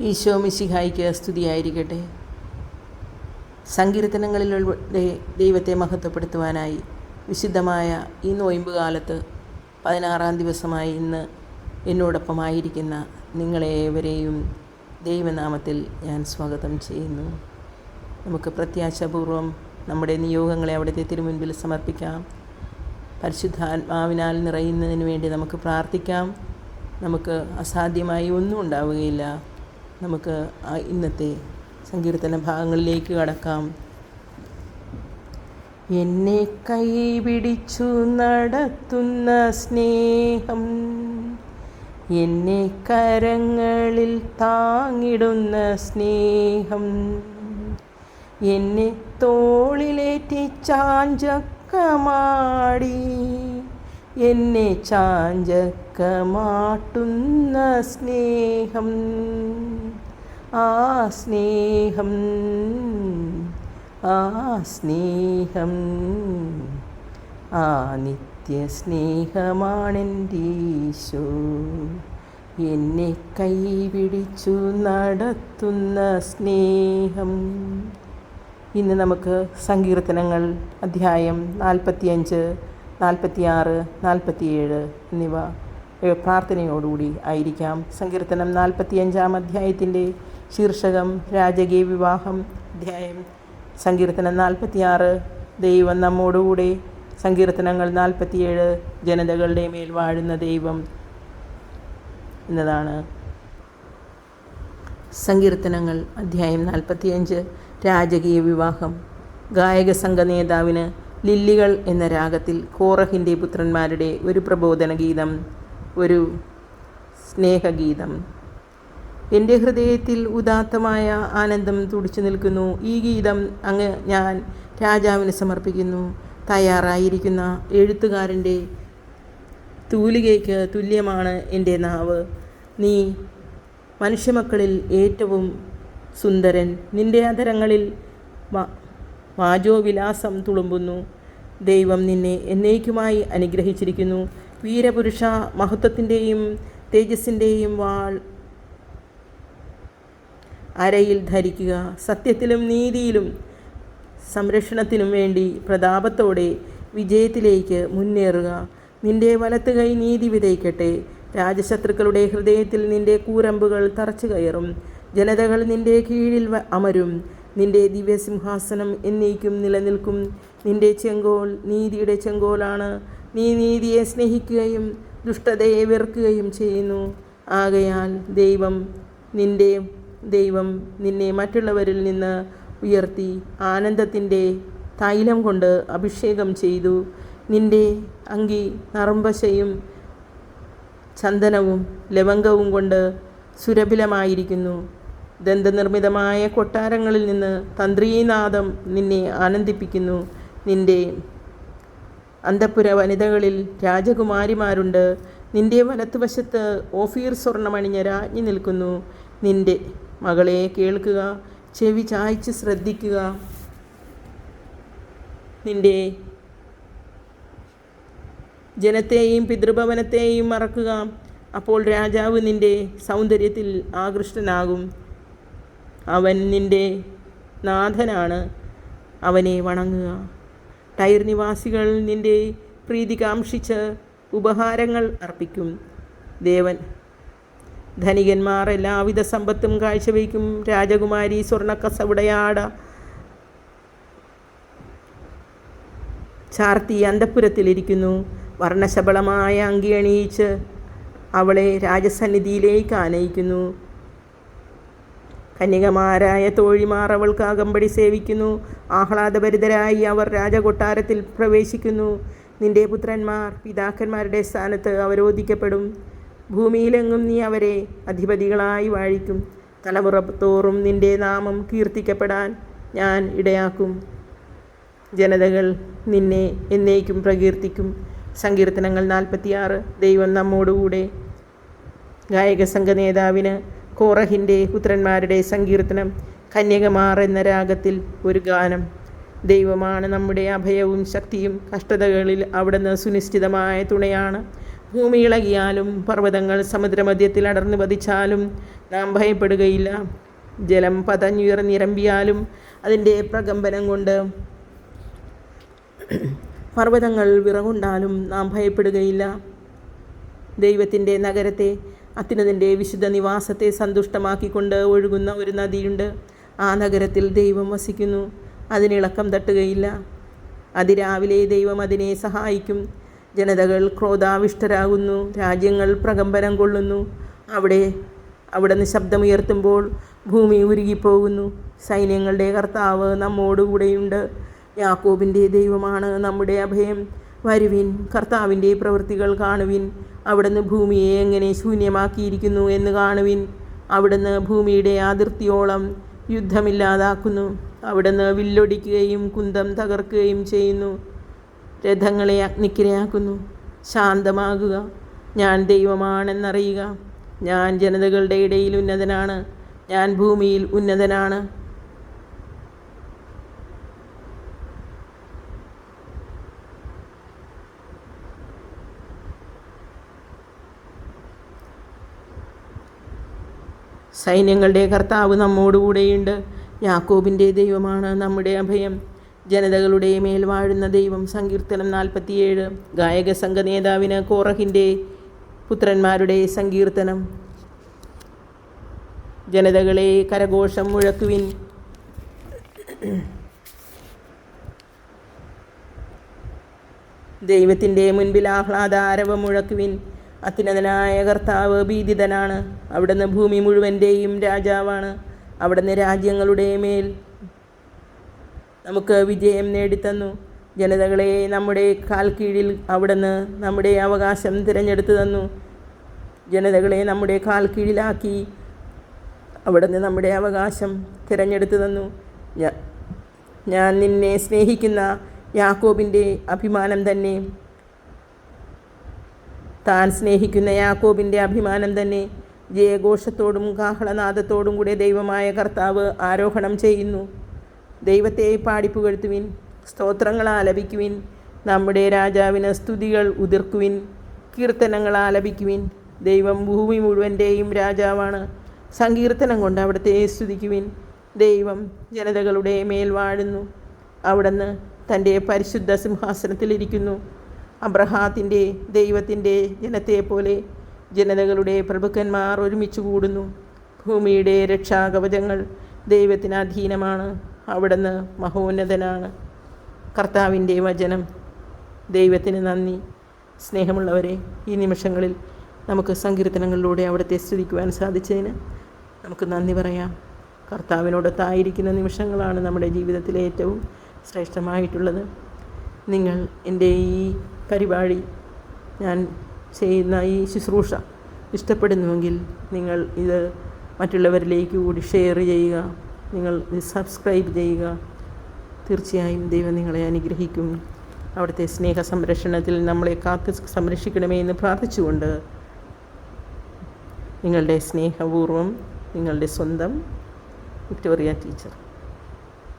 ഈശോ മിശിഹായിക്ക് സ്തുതിയായിരിക്കട്ടെ. സങ്കീർത്തനങ്ങളിലൂടെ ദൈവത്തെ മഹത്വപ്പെടുത്തുവാനായി വിശുദ്ധമായ ഈ നോയമ്പ് കാലത്ത് പതിനാറാം ദിവസമായി ഇന്ന് എന്നോടൊപ്പമായിരിക്കുന്ന നിങ്ങളേവരെയും ദൈവനാമത്തിൽ ഞാൻ സ്വാഗതം ചെയ്യുന്നു. നമുക്ക് പ്രത്യാശാപൂർവം നമ്മുടെ നിയോഗങ്ങളെ അവിടുത്തെ തിരുമുൻപിൽ സമർപ്പിക്കാം. പരിശുദ്ധാത്മാവിനാൽ നിറയുന്നതിന് വേണ്ടി നമുക്ക് പ്രാർത്ഥിക്കാം. നമുക്ക് അസാധ്യമായി ഒന്നും ഉണ്ടാവുകയില്ല. നമുക്ക് ഇന്നത്തെ സങ്കീർത്തന ഭാഗങ്ങളിലേക്ക് കടക്കാം. എന്നെ കൈപിടിച്ചു നടത്തുന്ന സ്നേഹം എന്നെ കരങ്ങളിൽ താങ്ങിടുന്ന സ്നേഹം എന്നെ തോളിലേറ്റി ചാഞ്ചക്കമാടി എന്നെ ചാഞ്ചക്കമാട്ടുന്ന സ്നേഹം ആ സ്നേഹം ആ സ്നേഹം ആ നിത്യ സ്നേഹമാണെന്റെ ഈശോ എന്നെ കൈപിടിച്ചു നടത്തുന്ന സ്നേഹം. ഇന്ന് നമുക്ക് സങ്കീർത്തനങ്ങൾ അധ്യായം നാൽപ്പത്തിയഞ്ച്. നാൽപ്പത്തിയാറ് നാൽപ്പത്തിയേഴ് എന്നിവ പ്രാർത്ഥനയോടുകൂടി ആയിരിക്കാം. സങ്കീർത്തനം നാൽപ്പത്തിയഞ്ചാം അധ്യായത്തിന്റെ ശീർഷകം രാജകീയ വിവാഹം അധ്യായം. സങ്കീർത്തനം നാൽപ്പത്തിയാറ് ദൈവം നമ്മോടുകൂടെ. സങ്കീർത്തനങ്ങൾ നാൽപ്പത്തിയേഴ് ജനതകളുടെ മേൽ വാഴുന്ന ദൈവം എന്നതാണ്. സങ്കീർത്തനങ്ങൾ അധ്യായം നാൽപ്പത്തിയഞ്ച് രാജകീയ വിവാഹം. ഗായക സംഘ നേതാവിന് ലില്ലികൾ എന്ന രാഗത്തിൽ കോറഹിന്റെ പുത്രന്മാരുടെ ഒരു പ്രബോധന ഗീതം ഒരു സ്നേഹഗീതം. എന്റെ ഹൃദയത്തിൽ ഉദാത്തമായ ആനന്ദം തുടിച്ചു നിൽക്കുന്നു. ഈ ഗീതം അങ്ങ് ഞാൻ രാജാവിന് സമർപ്പിക്കുന്നു. തയ്യാറായിരിക്കുന്ന എഴുത്തുകാരന്റെ തൂലികയ്ക്ക് തുല്യമാണ് എന്റെ നാവ്. നീ മനുഷ്യമക്കളിൽ ഏറ്റവും സുന്ദരൻ. നിന്റെ അധരങ്ങളിൽ വാ- വാചോവിലാസം തുളുമ്പുന്നു. ദൈവം നിന്നെ എന്നേക്കുമായി അനുഗ്രഹിച്ചിരിക്കുന്നു. വീരപുരുഷ മഹത്വത്തിന്റെയും തേജസ്സിന്റെയും വാൾ അരയിൽ ധരിക്കുക. സത്യത്തിലും നീതിയിലും സംരക്ഷണത്തിനും വേണ്ടി പ്രതാപത്തോടെ വിജയത്തിലേക്ക് മുന്നേറുക. നിന്റെ വലത്ത് കൈ നീതി വിതയ്ക്കട്ടെ. രാജശത്രുക്കളുടെ ഹൃദയത്തിൽ നിന്റെ കൂരമ്പുകൾ തറച്ചു കയറും ജനതകൾ നിന്റെ കീഴിൽ അമരും. നിന്റെ ദിവ്യസിംഹാസനം എന്നേക്കും നിലനിൽക്കും. നിന്റെ ചെങ്കോൽ നീതിയുടെ ചെങ്കോലാണ്. നീ നീതിയെ സ്നേഹിക്കുകയും ദുഷ്ടതയെ വെറുക്കുകയും ചെയ്യുന്നു. ആകയാൽ ദൈവം നിന്റെ ദൈവം നിന്നെ മറ്റുള്ളവരിൽ നിന്ന് ഉയർത്തി ആനന്ദത്തിന്റെ തൈലം കൊണ്ട് അഭിഷേകം ചെയ്തു. നിന്റെ അങ്കി നറുമ്പശയും ചന്ദനവും ലവംഗവും കൊണ്ട് സുരഭിലമായിരിക്കുന്നു. ദന്തനിർമ്മിതമായ കൊട്ടാരങ്ങളിൽ നിന്ന് തന്ത്രീനാഥം നിന്നെ ആനന്ദിപ്പിക്കുന്നു. നിന്റെ അന്തപ്പുര വനിതകളിൽ രാജകുമാരിമാരുണ്ട്. നിന്റെ വലത്തുവശത്ത് ഓഫീർ സ്വർണമണിഞ്ഞ രാജ്ഞി നിൽക്കുന്നു. നിന്റെ മകളെ കേൾക്കുക ചെവി ചായ്ച്ച് ശ്രദ്ധിക്കുക. നിന്റെ ജനത്തെയും പിതൃഭവനത്തെയും മറക്കുക. അപ്പോൾ രാജാവ് നിന്റെ സൗന്ദര്യത്തിൽ ആകൃഷ്ടനാകും. അവൻ നിന്റെ നാഥനാണ്. അവനെ വണങ്ങുക. ടൈർ നിവാസികൾ നിന്റെ പ്രീതി കാംക്ഷിച്ച് ഉപഹാരങ്ങൾ അർപ്പിക്കും. ദേവൻ ധനികന്മാർ എല്ലാവിധ സമ്പത്തും കാഴ്ചവെക്കും രാജകുമാരി സ്വർണക്കസവിടയാട. ചാർത്തി അന്തപ്പുരത്തിലിരിക്കുന്നു വർണശബളമായ അങ്കി അണിയിച്ച് അവളെ രാജസന്നിധിയിലേക്ക് ആനയിക്കുന്നു. കന്യകമാരായ തോഴിമാർ അവൾക്ക് അകമ്പടി സേവിക്കുന്നു. ആഹ്ലാദഭരിതരായി അവർ രാജകൊട്ടാരത്തിൽ പ്രവേശിക്കുന്നു. നിന്റെ പുത്രന്മാർ പിതാക്കന്മാരുടെ സ്ഥാനത്ത് അവരോധിക്കപ്പെടും. ഭൂമിയിലെങ്ങും നീ അവരെ അധിപതികളായി വാഴിക്കും. തലമുറ തോറും നിന്റെ നാമം കീർത്തിക്കപ്പെടാൻ ഞാൻ ഇടയാക്കും. ജനതകൾ നിന്നെ എന്നേക്കും പ്രകീർത്തിക്കും. സങ്കീർത്തനങ്ങൾ നാൽപ്പത്തിയാറ്. ദൈവം നമ്മോടുകൂടെ. ഗായക സംഘ നേതാവിന് കോറഹിന്റെ പുത്രന്മാരുടെ സങ്കീർത്തനം കന്യകമാർ എന്ന രാഗത്തിൽ ഒരു ഗാനം. ദൈവമാണ് നമ്മുടെ അഭയവും ശക്തിയും കഷ്ടതകളിൽ അവിടുന്ന് സുനിശ്ചിതമായ തുണയാണ്. ഭൂമി ഇളകിയാലും പർവതങ്ങൾ സമുദ്രമധ്യത്തിൽ അടർന്നു പതിച്ചാലും നാം ഭയപ്പെടുകയില്ല. ജലം പതഞ്ഞുയർന്നിരമ്പിയാലും അതിന്റെ പ്രകമ്പനം കൊണ്ട് പർവതങ്ങൾ വിറകൊണ്ടാലും നാം ഭയപ്പെടുകയില്ല. ദൈവത്തിന്റെ നഗരത്തെ അത്യുന്നതിന്റെ വിശുദ്ധ നിവാസത്തെ സന്തുഷ്ടമാക്കിക്കൊണ്ട് ഒഴുകുന്ന ഒരു നദിയുണ്ട്. ആ നഗരത്തിൽ ദൈവം വസിക്കുന്നു. അതിനിളക്കം തട്ടുകയില്ല. അതിരാവിലെ ദൈവം അതിനെ സഹായിക്കും. ജനതകൾ ക്രോധാവിഷ്ടരാകുന്നു. രാജ്യങ്ങൾ പ്രകമ്പനം കൊള്ളുന്നു. അവിടെ അവിടെ നിന്ന് ശബ്ദമുയർത്തുമ്പോൾ ഭൂമി ഉരുകിപ്പോകുന്നു. സൈന്യങ്ങളുടെ കർത്താവ് നമ്മോടുകൂടെയുണ്ട്. യാക്കോബിന്റെ ദൈവമാണ് നമ്മുടെ അഭയം. വരുവിൻ കർത്താവിന്റെ പ്രവൃത്തികൾ കാണുവിൻ. അവിടുന്ന് ഭൂമിയെ എങ്ങനെ ശൂന്യമാക്കിയിരിക്കുന്നു എന്ന് കാണുവിൻ. അവിടുന്ന് ഭൂമിയുടെ അതിർത്തിയോളം യുദ്ധമില്ലാതാക്കുന്നു. അവിടുന്ന് വില്ലൊടിക്കുകയും കുന്തം തകർക്കുകയും ചെയ്യുന്നു. രഥങ്ങളെ അഗ്നിക്കിരയാക്കുന്നു. ശാന്തമാകുക. ഞാൻ ദൈവമാണെന്നറിയുക. ഞാൻ ജനതകളുടെ ഇടയിൽ ഉന്നതനാണ്. ഞാൻ ഭൂമിയിൽ ഉന്നതനാണ്. സൈന്യങ്ങളുടെ കർത്താവ് നമ്മോടുകൂടെയുണ്ട്. യാക്കോബിന്റെ ദൈവമാണ് നമ്മുടെ അഭയം. ജനതകളുടെ മേൽ വാഴുന്ന ദൈവം. സങ്കീർത്തനം നാൽപ്പത്തിയേഴ്. ഗായക സംഘ നേതാവിന് കോറഹിന്റെ പുത്രന്മാരുടെ സങ്കീർത്തനം. ജനതകളെ കരഘോഷം മുഴക്കുവിൻ. ദൈവത്തിന്റെ മുൻപിൽ ആഹ്ലാദാരവം മുഴക്കുവിൻ. അത്യുന്നതനായ കർത്താവ് ഭീതിതനാണ്. അവിടുന്ന് ഭൂമി മുഴുവന്റെയും രാജാവാണ്. അവിടുന്ന് രാജ്യങ്ങളുടെ മേൽ നമുക്ക് വിജയം നേടിത്തന്നു. ജനതകളെ നമ്മുടെ കാൽ കീഴിൽ അവിടുന്ന് നമ്മുടെ അവകാശം തിരഞ്ഞെടുത്തു തന്നു. ജനതകളെ നമ്മുടെ കാൽ കീഴിലാക്കി അവിടുന്ന് നമ്മുടെ അവകാശം തിരഞ്ഞെടുത്തു തന്നു. ഞാൻ നിന്നെ സ്നേഹിക്കുന്ന യാക്കോബിന്റെ അഭിമാനം തന്നെ താൻ സ്നേഹിക്കുന്ന യാക്കോബിന്റെ അഭിമാനം തന്നെ ജയഘോഷത്തോടും കാഹളനാദത്തോടും കൂടെ ദൈവമായ കർത്താവ് ആരോഹണം ചെയ്യുന്നു. ദൈവത്തെ പാടിപ്പുകഴ്ത്തുവിൻ സ്തോത്രങ്ങൾ ആലപിക്കുവിൻ നമ്മുടെ രാജാവിന് സ്തുതികൾ ഉതിർക്കുവിൻ കീർത്തനങ്ങൾ ആലപിക്കുവിൻ. ദൈവം ഭൂമി മുഴുവന്റെയും രാജാവാണ്. സങ്കീർത്തനം കൊണ്ട് അവിടുത്തെ സ്തുതിക്കുവിൻ. ദൈവം ജനതകളുടെ മേൽ വാഴുന്നു. അവിടുന്ന് തന്റെ പരിശുദ്ധ സിംഹാസനത്തിലിരിക്കുന്നു അബ്രഹാത്തിന്റെ ദൈവത്തിന്റെ ജനത്തെപ്പോലെ ജനതകളുടെ പ്രഭുക്കന്മാർ ഒരുമിച്ച് കൂടുന്നു. ഭൂമിയുടെ രക്ഷാകവചങ്ങൾ ദൈവത്തിന് അധീനമാണ്. അവിടുന്ന് മഹോന്നതനാണ്. കർത്താവിന്റെ വചനം. ദൈവത്തിന് നന്ദി. സ്നേഹമുള്ളവരെ ഈ നിമിഷങ്ങളിൽ നമുക്ക് സങ്കീർത്തനങ്ങളിലൂടെ അവിടുത്തെ സ്തുതിക്കുവാൻ സാധിച്ചതിന് നമുക്ക് നന്ദി പറയാം. കർത്താവിനോടൊത്തായിരിക്കുന്ന നിമിഷങ്ങളാണ് നമ്മുടെ ജീവിതത്തിലെ ഏറ്റവും ശ്രേഷ്ഠമായിട്ടുള്ളത്. നിങ്ങൾ എന്റെ ഈ പരിപാടി ഞാൻ ചെയ്യുന്ന ഈ ശുശ്രൂഷ ഇഷ്ടപ്പെടുന്നുവെങ്കിൽ നിങ്ങൾ ഇത് മറ്റുള്ളവരിലേക്ക് കൂടി ഷെയർ ചെയ്യുക നിങ്ങൾ സബ്സ്ക്രൈബ് ചെയ്യുക. തീർച്ചയായും ദൈവം നിങ്ങളെ അനുഗ്രഹിക്കും. അവിടുത്തെ സ്നേഹ സംരക്ഷണത്തിൽ നമ്മളെ കാത്ത് സംരക്ഷിക്കണമേ എന്ന് പ്രാർത്ഥിച്ചുകൊണ്ട് നിങ്ങളുടെ സ്നേഹപൂർവം നിങ്ങളുടെ സ്വന്തം വിക്ടോറിയ ടീച്ചർ.